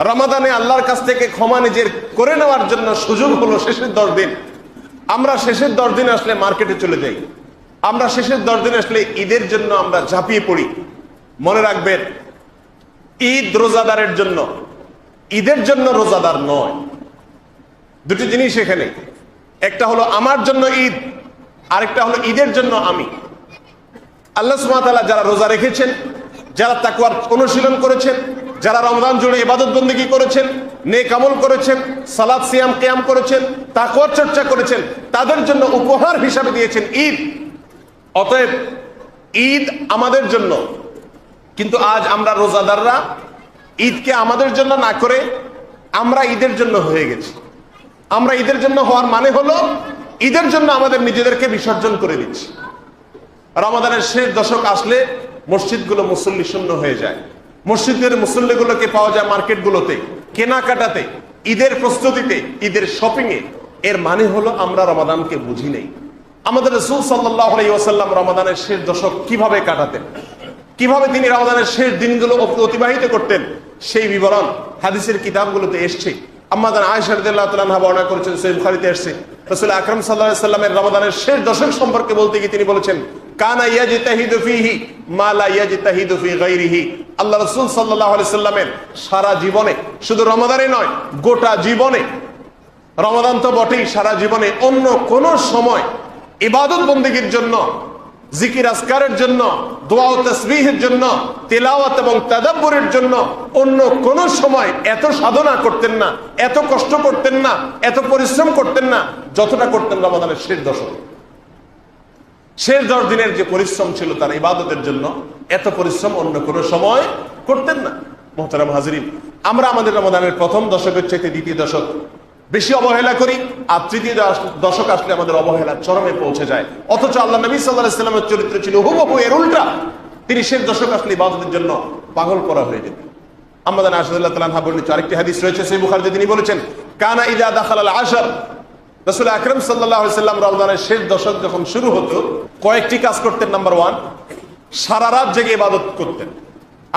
রমাদানে আল্লাহর কাছ থেকে ক্ষমা নিজের করে নেওয়ার জন্য সুযোগ হলো শেষের দশ দিন। আমরা শেষের দশ দিন আসলে মার্কেটে চলে যাই। আমরা শেষের দশ দিন আসলে ঈদের জন্য আমরা ঝাঁপিয়ে পড়ি। মনে রাখবেন, ঈদ রোজাদারের জন্য, ঈদের জন্য রোজাদার নয়। দুটি জিনিস এখানে। একটা হলো আমার জন্য ঈদ, আরেকটা হলো ঈদের জন্য আমি। আল্লাহ সুমাতালা যারা রোজা রেখেছেন, যারা তাকুয়ার অনুশীলন করেছেন যারা রমজান জুড়ে ইবাদত বন্দিগি করেছেন, নেক আমল করেছেন সালাদ সিয়াম, কেয়াম করেছেন তাকুয়ার চর্চা করেছেন, তাদের জন্য উপহার হিসাবে দিয়েছেন ঈদ। অতএব ঈদ আমাদের জন্য। কিন্তু আজ আমরা রোজাদাররা ঈদকে আমাদের জন্য না করে আমরা ঈদের জন্য হয়ে গেছি। আমরা ঈদের জন্য হওয়ার মানে হলো ঈদের জন্য আমাদের নিজেদেরকে বিসর্জন করে দিচ্ছি। রমাদানের শেষ দশক আসলে মসজিদগুলো মুসল্লি শূন্য হয়ে যায়। মসজিদের মুসল্লিগুলোকে পাওয়া যায় মার্কেটগুলোতে, কেনাকাটাতে, ঈদের প্রস্তুতিতে, ঈদের শপিং এ এর মানে হলো আমরা রমাদানকে বুঝি নেই। আমাদের রসুল সাল্লাহ ওসাল্লাম রমাদানের শেষ দশক কীভাবে কাটাতেন? কীভাবে তিনি রমাদানের শেষ দিনগুলো অতিবাহিত করতেন? সেই বিবরণ হাদিসের কিতাবগুলোতে এসছে। রাদিয়াল্লাহু তাআলা বর্ণনা করেছেন, সহিহ বুখারীতে এসেছে। রাসূল আকরাম সাল্লাল্লাহু সাল্লামের রমাদানের শেষ দশক সম্পর্কে বলতে গিয়ে তিনি বলেছেন, কানা ইয়াজতাহিদু ফীহি মা লা ইয়াজতাহিদু ফী গায়রিহি। আল্লাহ রাসূল আলাইহি সাল্লামের সারা জীবনে, শুধু রমাদানে নয়, গোটা জীবনে, রমাদান তো বটেই সারা জীবনে, অন্য কোন সময় ইবাদত বন্দীগীর জন্য, জিকির আসকারের জন্য, দোয়া তসবিহের জন্য, তেলাওয়াত এবং তাদাব্বুরের জন্য অন্য কোন সময় এত সাধনা করতেন না, এত কষ্ট করতেন না, এত পরিশ্রম করতেন না, যতটা করতেন রমাদানের শেষ দশকে। শেষ দশ দিনের যে পরিশ্রম ছিল তার ইবাদতের জন্য, এত পরিশ্রম অন্য কোনো সময় করতেন না। মোহতারাম হাজরিন, আমরা আমাদের রমাদানের প্রথম দশকের চাইতে দ্বিতীয় দশক বেশি অবহেলা করি, আর তৃতীয় দশক আসলে আমাদের অবহেলা চরমে পৌঁছে যায়। অথচ আল্লাহ নবী সাল্লাহ ইসলামের চরিত্র ছিল হুবহু এর উল্টা। তিনি শেষ দশক আসলে ইবাদতের জন্য পাগল করা হয়ে যেত আমাদের আসাদুল্লাহ তালাহা বর্ণিত আরেকটি হাদিস রয়েছে, সেই বুখার তিনি বলেছেন, কানা ইদা দাখাল আল আশার। রসুল আকরম সাল্লাম রমজানের শেষ দশক যখন শুরু হতো, কয়েকটি কাজ করতেন নাম্বার ওয়ান সারা রাত জেগে ইবাদত করতেন।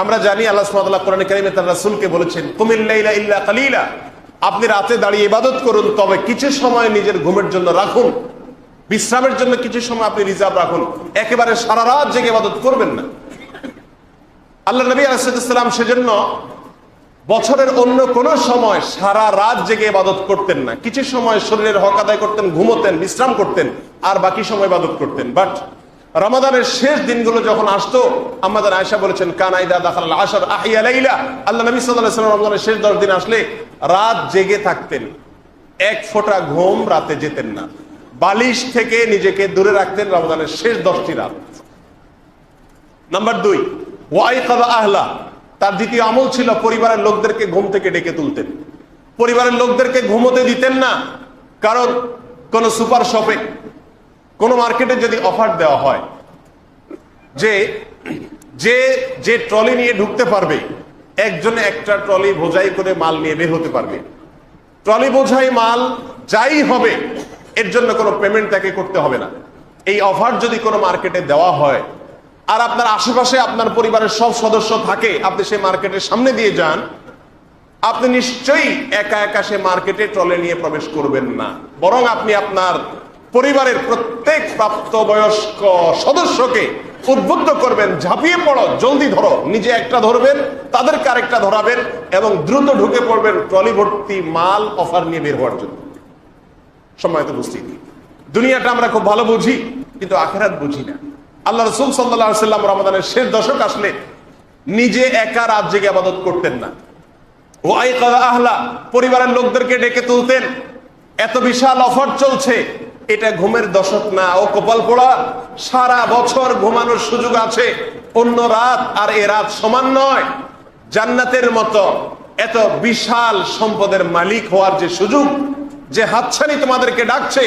আমরা জানি আল্লাহ কোরআন তার রাসূলকে বলেছেন ইল্লা কালিলা। আপনি রাতে দাঁড়িয়ে ইবাদত করুন, তবে কিছু সময় নিজের ঘুমের জন্য রাখুন। বিশ্রামের জন্য কিছু সময় আপনি রিজার্ভ রাখুন। একেবারে সারা রাত জেগে ইবাদত করবেন না। আল্লাহ নবী আলাইসালাম সেজন্য বছরের অন্য কোন সময় সারা রাত জেগে ইবাদত করতেন না। কিছু সময় শরীরের হক আদায় করতেন, ঘুমোতেন, বিশ্রাম করতেন, আর বাকি সময় ইবাদত করতেন। বাট রমাদানের শেষ দিনগুলো যখন আসতো, আমাদের আয়সা বলেছেন কানাইদা দাখাল আশার আহিয়া লাইলা। আল্লাহ নবী সাল্লাল্লাহু আলাইহি ওয়াসাল্লাম রমজানের শেষ দশ দিন আসলে রাত জেগে থাকতেন। এক ফোঁটা ঘুম রাতে যেতেন না। বালিশ থেকে নিজেকে দূরে রাখতেন রমাদানের শেষ দশটি রাত। নাম্বার দুই ওয়াই কাদা আহলা। তার দ্বিতীয় আমল ছিল পরিবারের লোকদেরকে ঘুম থেকে ডেকে তুলতেন। পরিবারের লোকদেরকে ঘুমোতে দিতেন না, কারণ কোন সুপার শপে, কোন মার্কেটে যদি অফার দেওয়া হয়, যে যে যে ট্রলি নিয়ে ঢুকতে পারবে, একজনে একটা ট্রলি বোঝাই করে মাল নিয়ে বের হতে পারবে। ট্রলি বোঝাই মাল যাই হবে, এর জন্য কোনো পেমেন্ট তাকে করতে হবে না। এই অফার যদি কোনো মার্কেটে দেওয়া হয় আর আপনার আশেপাশে আপনার পরিবারের সব সদস্য থাকে, আপনি সেই মার্কেটের সামনে দিয়ে যান, আপনি নিশ্চয়ই একা একা সে মার্কেটে ট্রলে নিয়ে প্রবেশ করবেন না। বরং আপনি আপনার পরিবারের প্রত্যেক প্রাপ্তবয়স্ক সদস্যকে উদ্বুদ্ধ করবেন, ঝাঁপিয়ে পড়ো, জলদি ধরো, নিজে একটা ধরবেন, তাদেরকে আরেকটা ধরাবেন এবং দ্রুত ঢুকে পড়বেন ট্রলি ভর্তি মাল অফার নিয়ে বের হওয়ার জন্য। সময় তো বুঝতেই দুনিয়াটা আমরা খুব ভালো বুঝি, কিন্তু আখেরাত বুঝি না। আল্লাহ রসুল সাল্লাহ সাল্লাম রমাদানের শেষ দশক আসলে নিজে একা রাত জেগে আবাদত করতেন না। ও আহলা, পরিবারের লোকদেরকে ডেকে তুলতেন। এত বিশাল অফার চলছে, এটা ঘুমের দশক না। ও কপাল পোড়া, সারা বছর ঘুমানোর সুযোগ আছে। অন্য রাত আর এ রাত সমান নয়। জান্নাতের মতো এত বিশাল সম্পদের মালিক হওয়ার যে সুযোগ, যে হাতছানি তোমাদেরকে ডাকছে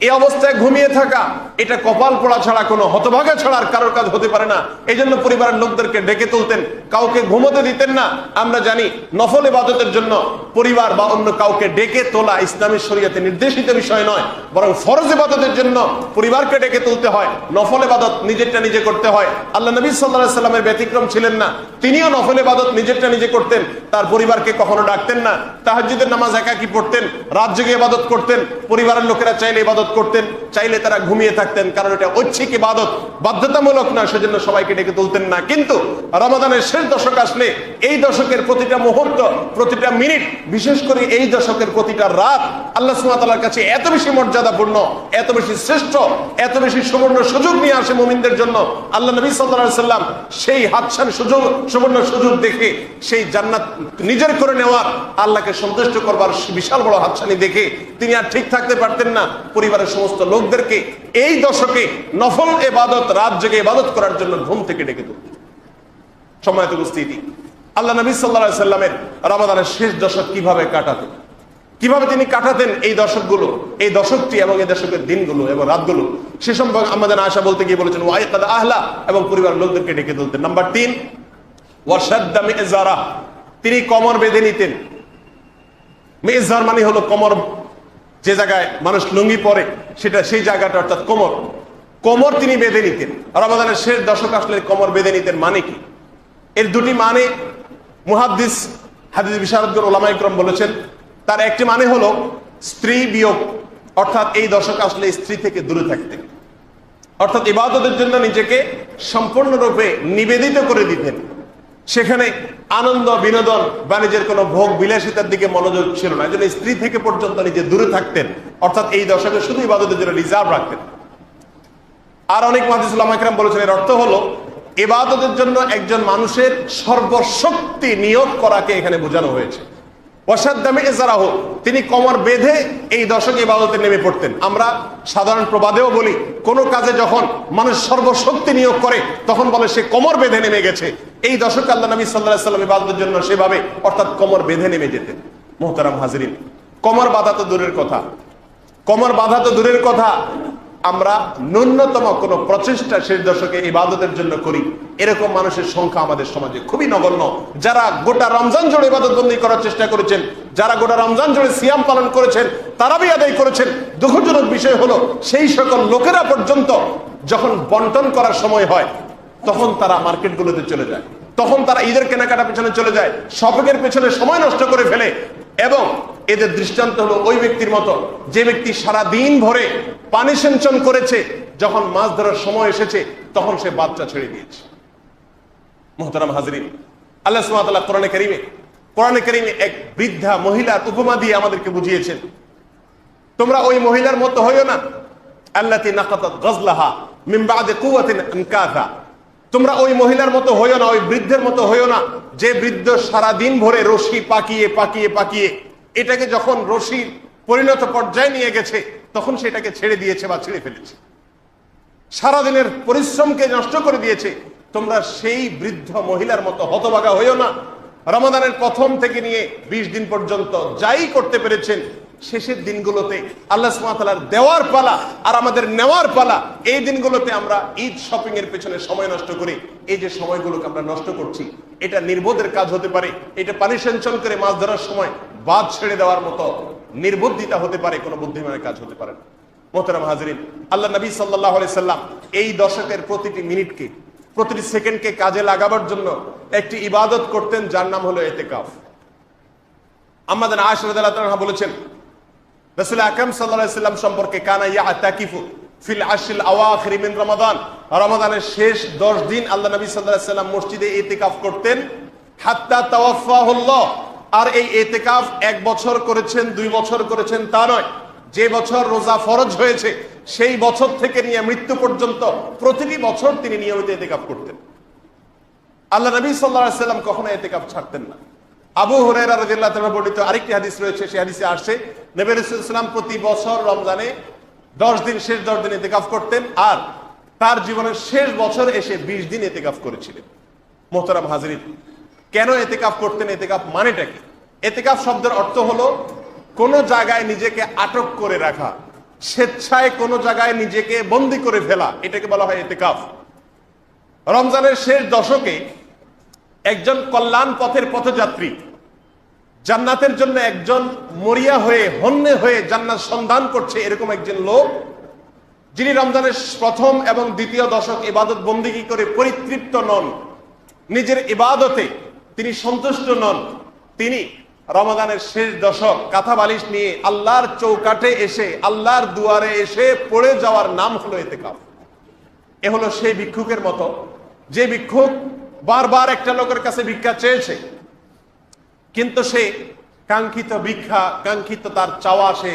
এই অবস্থায় ঘুমিয়ে থাকা, এটা কপাল পড়া ছাড়া কোনো হতভাগা ছাড়া আর কারোর কাজ হতে পারে না। এই জন্য পরিবারের লোকদেরকে ডেকে তুলতেন, কাউকে ঘুমোতে দিতেন না। আমরা জানি নফল ইবাদতের জন্য পরিবার বা অন্য কাউকে ডেকে তোলা ইসলামী শরীয়তে নির্দেশিত বিষয় নয়, বরং ফরজ ইবাদতের জন্য পরিবারকে ডেকে তুলতে হয়। নফল ইবাদত নিজেরটা নিজে করতে হয়। আল্লাহ নবী সাল্লাহ সাল্লামের ব্যতিক্রম ছিলেন না। তিনিও নফল ইবাদত নিজেরটা নিজে করতেন। তার পরিবারকে কখনো ডাকতেন না। তাহাজ্জুদের নামাজ একাকি পড়তেন। রাত জেগে ইবাদত করতেন। পরিবারের লোকেরা চাইলে ইবাদত করতেন, চাইলে তারা ঘুমিয়ে থাকতেন, কারণ এটা ঐচ্ছিক ইবাদত। বাধ্যতামূলক না, সেজন্য সবাইকে ডেকে তুলতেন না। কিন্তু রমাদানের শেষ দশক আসলে এই দশকের প্রতিটা মুহূর্ত, প্রতিটা মিনিট, বিশেষ করে এই দশকের প্রতিটা রাত, আল্লাহ সুমাতার কাছে এত বেশি মর্যাদাপূর্ণ, এত বেশি শ্রেষ্ঠ, এত বেশি সুবর্ণ সুযোগ নিয়ে আসে মোমিনদের জন্য। আল্লাহ নবী সাল্লাম সেই হাতছান সুযোগ, সুবর্ণ সুযোগ দেখে সেই জান্নাত নিজের করে নেওয়ার আল্লাহকে সন্তুষ্ট করবার বিশাল বড় হাতছানি দেখে তিনি আর ঠিক থাকতে পারতেন না। পরিবারের সমস্ত লোকদেরকে এই দশকে নফল এবাদত, রাত জেগে এবাদত করার জন্য ঘুম থেকে ডেকে তুলতেন সময়ত উপস্থিতি, আল্লাহ নবী সাল্লাহ সাল্লামের রমাদানের শেষ দশক কীভাবে কাটাতেন? কীভাবে তিনি কাটাতেন এই দশকগুলো, এই দশকটি এবং এই দশকের দিনগুলো এবং রাতগুলো? সে সম্পর্কে আমাদের আশা বলতে গিয়ে বলেছেন, ওয়াইকাদ আহলা এবং পরিবারের লোকদেরকে ডেকে তুলতেন। নাম্বার তিন ওয়াসাদ্দা মেজারা তিনি কমর বেঁধে নিতেন। মেজার মানে হলো কমর যে জায়গায় মানুষ লুঙ্গি পরে, সেটা সেই জায়গাটা অর্থাৎ কোমর। কোমর তিনি বেঁধে নিতেন। রমাদানের শেষ দশক আসলে কোমর বেঁধে নিতেন মানে কি? এর দুটি মানে মুহাদ্দিস হাদিস বিশারদগর ওলামাইক্রম বলেছেন, তার একটি মানে হলো স্ত্রী বিয়োগ, অর্থাৎ এই দশক আসলে স্ত্রী থেকে দূরে থাকতেন। অর্থাৎ ইবাদতের জন্য নিজেকে সম্পূর্ণরূপে নিবেদিত করে দিতেন। সেখানে আনন্দ, বিনোদন বা নিজের কোনো ভোগ বিলাসিতার দিকে মনোযোগ ছিল না। এই স্ত্রী থেকে পর্যন্ত নিজে দূরে থাকতেন। অর্থাৎ এই দশকে শুধু ইবাদতের জন্য রিজার্ভ রাখতেন। আর অনেক মাদিসুল্লাহ আকরাম বলেছেন, এর অর্থ হলো এবাদতের জন্য একজন মানুষের সর্বশক্তি নিয়োগ করাকে এখানে বোঝানো হয়েছে। অসাধ্যামে হোক তিনি কমর বেঁধে এই দশকে ইবাদতে নেমে পড়তেন। আমরা সাধারণ প্রবাদেও বলি, কোন কাজে যখন মানুষ সর্বশক্তি নিয়োগ করে, তখন বলে সে কমর বেঁধে নেমে গেছে। এই দশকে আল্লাহ নবী সাল্লাহ সাল্লাম ইবাদতের জন্য সেভাবে অর্থাৎ কমর বেঁধে নেমে যেতেন। মোহতারাম হাজরিন, কমর বাধা তো দূরের কথা। কমর বাধা তো দূরের কথা। আমরা ন্যূনতম কোন প্রচেষ্টা শেষ দশকে ইবাদতের জন্য করি। এরকম মানুষের সংখ্যা আমাদের সমাজে খুবই নগণ্য। যারা গোটা রমজান জুড়ে ইবাদত বন্দী করার চেষ্টা করেছেন, যারা গোটা রমজান জুড়ে সিয়াম পালন করেছেন তারাবি আদায় করেছেন। দুঃখজনক বিষয় হলো, সেই সকল লোকেরা পর্যন্ত যখন বন্টন করার সময় হয়, তখন তারা মার্কেটগুলোতে চলে যায়। তখন তারা ঈদের কেনাকাটা পেছনে চলে যায়। শপিংয়ের পেছনে সময় নষ্ট করে ফেলে। এবং এদের দৃষ্টান্ত হলো ওই ব্যক্তির মতো। যে ব্যক্তি সারা দিন ভরে পানি সেঞ্চন করেছে, যখন মাছ ধরার সময় এসেছে, তখন সে বাচ্চা ছেড়ে দিয়েছে। মোহতারাম হাজরিন, আল্লাহ সুমাতাল্লাহ কোরআনে করিমে কোরআনে করিমে এক বৃদ্ধা মহিলার উপমা দিয়ে আমাদেরকে বুঝিয়েছেন, তোমরা ওই মহিলার মতো হইও না। আল্লাতি নাকাতাত গজলাহা বাদে কুওয়াতিন আনকাথা তোমরা ওই মহিলার মতো হইও না, ওই বৃদ্ধের মতো হইও না। যে বৃদ্ধ সারা দিন ভরে রশি পাকিয়ে পাকিয়ে পাকিয়ে এটাকে যখন রশির পরিণত পর্যায়ে নিয়ে গেছে, তখন সেটাকে ছেড়ে দিয়েছে বা ছেড়ে ফেলেছে। সারাদিনের পরিশ্রমকে নষ্ট করে দিয়েছে। তোমরা সেই বৃদ্ধ মহিলার মতো হতভাগা হইও না। রমাদানের প্রথম থেকে নিয়ে বিশ দিন পর্যন্ত যাই করতে পেরেছেন শেষের দিনগুলোতে আল্লাহ সুমাতালার দেওয়ার পালা আর আমাদের নেওয়ার পালা, এই দিনগুলোতে আমরা ঈদ শপিং এর পেছনে সময় নষ্ট করি। এই যে সময়গুলোকে আমরা নষ্ট করছি, এটা নির্বোধের কাজ হতে পারে, এটা পানি সেঞ্চন করে মাছ ধরার সময় বাদ ছেড়ে দেওয়ার মতো নির্বুদ্ধিতা হতে পারে, কোনো বুদ্ধিমানের কাজ হতে পারে না। মোহতারাম হাজরিন, আল্লাহ নবী সাল্লাহ সাল্লাম এই দশকের প্রতিটি মিনিটকে, প্রতিটি সেকেন্ডকে কাজে লাগাবার জন্য একটি ইবাদত করতেন, যার নাম হলো এতেকাফ। আমাদের আশরাদ বলেছেন রসুল আকরম সাল্লাম সম্পর্কে কানা ইয়া তাকিফু ফিল আশিল আওয়াখির মিন রমাদান। রমাদানের শেষ দশ দিন আল্লাহ নবী সাল্লাহ সাল্লাম মসজিদে এতেকাফ করতেন। হাত্তা তাওয়াফাহুল্লাহ আর এই এক বছর করেছেন, দুই বছর করেছেন তা নয়। যে বছর রোজা ফরজ হয়েছে, সেই বছর থেকে নিয়ে মৃত্যু পর্যন্ত প্রতিটি বছর তিনি নিয়মিত এতেকাফ করতেন। আল্লাহ নবী সাল্লাহ সাল্লাম কখনো এতেকাফ ছাড়তেন না। আবু হুরায়রা রাদিয়াল্লাহু তাআলা বর্ণিত আরেকটি হাদিস রয়েছে, সেই হাদিসে আসছে নবী রাসূলুল্লাহ সাল্লাম প্রতি বছর রমজানে 10 দিন, শেষ 10 দিন ইতিকাফ করতেন আর তার জীবনের শেষ বছর এসে 20 দিন ইতিকাফ করেছিলেন। মোহতারাম হাজরিন, কেন এতেকাফ করতেন? এতেকাফ মানেটা কি? এতেকাফ শব্দের অর্থ হলো কোন জায়গায় নিজেকে আটক করে রাখা, স্বেচ্ছায় কোনো জায়গায় নিজেকে বন্দি করে ফেলা, এটাকে বলা হয় এতেকাফ রমজানের শেষ দশকে একজন কল্যাণ পথের পথযাত্রী জান্নাতের জন্য একজন মরিয়া হয়ে, হন্যে হয়ে জান্নাত সন্ধান করছে এরকম একজন লোক, যিনি রমজানের প্রথম এবং দ্বিতীয় দশক ইবাদত বন্দিগি করে পরিতৃপ্ত নন। নিজের ইবাদতে তিনি সন্তুষ্ট নন। তিনি রমাদানের শেষ দশক কাঁথা বালিশ নিয়ে আল্লাহর চৌকাটে এসে, আল্লাহর দুয়ারে এসে পড়ে যাওয়ার নাম হলো এতেকাফ। এ হলো সেই ভিক্ষুকের মতো। যে ভিক্ষুক বারবার একটা লোকের কাছে ভিক্ষা চেয়েছে কিন্তু সে কাঙ্ক্ষিত ভিক্ষা কাঙ্ক্ষিত তার চাওয়া সে